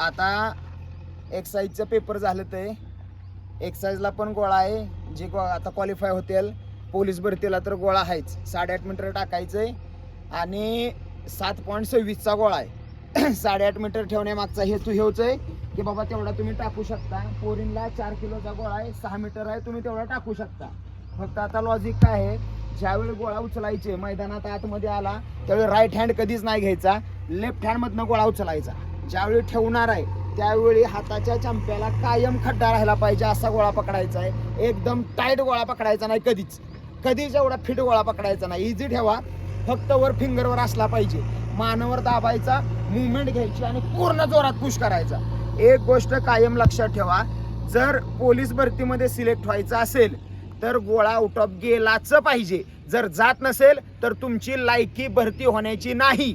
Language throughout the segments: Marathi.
आता एक्साईजचं पेपर झालं ते. एक्साईजला पण गोळा आहे. जे गो आता क्वालिफाय होतील. पोलीस भरतीला तर गोळा आहेच. साडेआठ मीटर टाकायचं आहे आणि सात पॉईंट सव्वीसचा गोळा आहे. साडेआठ मीटर ठेवण्यामागचा हेतू हेच आहे की बाबा तेवढा तुम्ही टाकू शकता. पोरींला चार किलोचा गोळा आहे. सहा मीटर आहे. तुम्ही तेवढा टाकू शकता. फक्त आता लॉजिक काय आहे? ज्यावेळी गोळा उचलायचे मैदानात आतमध्ये आला त्यावेळी राईट हँड कधीच नाही घ्यायचा. लेफ्ट हँडमधनं गोळा उचलायचा. ज्यावेळी ठेवणार आहे त्यावेळी हाताच्या चंप्याला कायम खड्डा राहिला पाहिजे असा गोळा पकडायचा आहे. एकदम टाईट गोळा पकडायचा नाही कधीच. कधीच एवढा फिट गोळा पकडायचा नाही. इझी ठेवा. फक्त वर फिंगरवर असला पाहिजे. मानवर दाबायचा मुवमेंट घ्यायची आणि पूर्ण जोरात पुश करायचा. एक गोष्ट कायम लक्षात ठेवा. जर पोलीस भरतीमध्ये सिलेक्ट व्हायचं असेल तर गोळा आउट ऑफ गेलाच पाहिजे. जर जात नसेल तर तुमची लायकी भरती होण्याची नाही.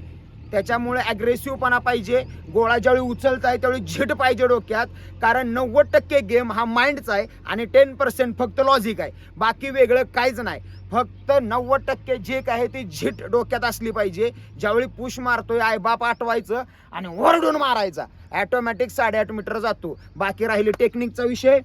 त्याच्यामुळे ॲग्रेसिव्हपणा पाहिजे. गोळा ज्यावेळी उचलताय त्यावेळी झेट पाहिजे डोक्यात. कारण नव्वद टक्के गेम हा माइंडचा आहे आणि टेन पर्सेंट फक्त लॉजिक आहे. बाकी वेगळं काहीच नाही. फक्त नव्वद टक्के जे काय आहे ती झीट डोक्यात असली पाहिजे. ज्यावेळी पुश मारतोय आईबाप आठवायचं आणि ओरडून मारायचा. ॲटोमॅटिक साडेआठ मीटर जातो. बाकी राहिली टेक्निकचा विषय.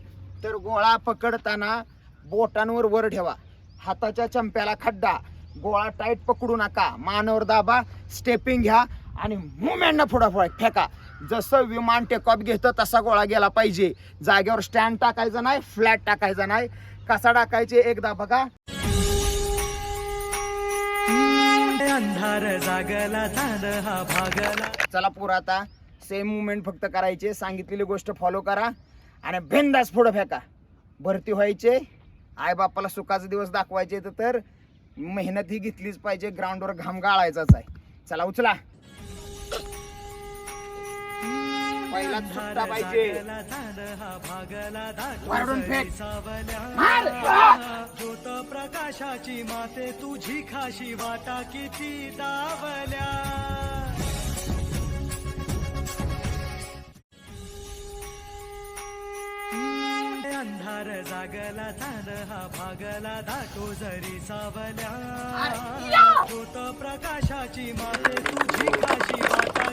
तर गोळा पकडताना बोटांवर वर ठेवा. हाताच्या चंप्याला खड्डा. गोळा टाईट पकडू नका. मानवर दाबा स्टेपिंग घ्या आणि मुवमेंटनं पुढं फेका. जसं विमान टेकऑफ घेतं तसा गोळा गेला पाहिजे. जागेवर स्टँड टाकायचा नाही फ्लॅट टाकायचा नाही. कसा टाकायचे एकदा बघा. अंधार जागला झाड हा भागला. चला पुरा आता. सेम मुवमेंट फक्त करायचे. सांगितलेली गोष्ट फॉलो करा. आणि बिंदास पुढं फेका. भरती व्हायचे. आईबापाला सुखाचे दिवस दाखवायचे तर मेहनत ही घेतलीच पाहिजे ग्राउंडवर घाम गाळायचाच आहे चला उचला पहिला सुट्टा पाहिजे भागला फेक. मार! ज्योत प्रकाशाची माते तुझी खाशी वाटा किती दावल्या अंधार जागला झाड हा भागला दाटो जरी सावल्या. ज्योत प्रकाशाची माते तुझी खाशी वाटा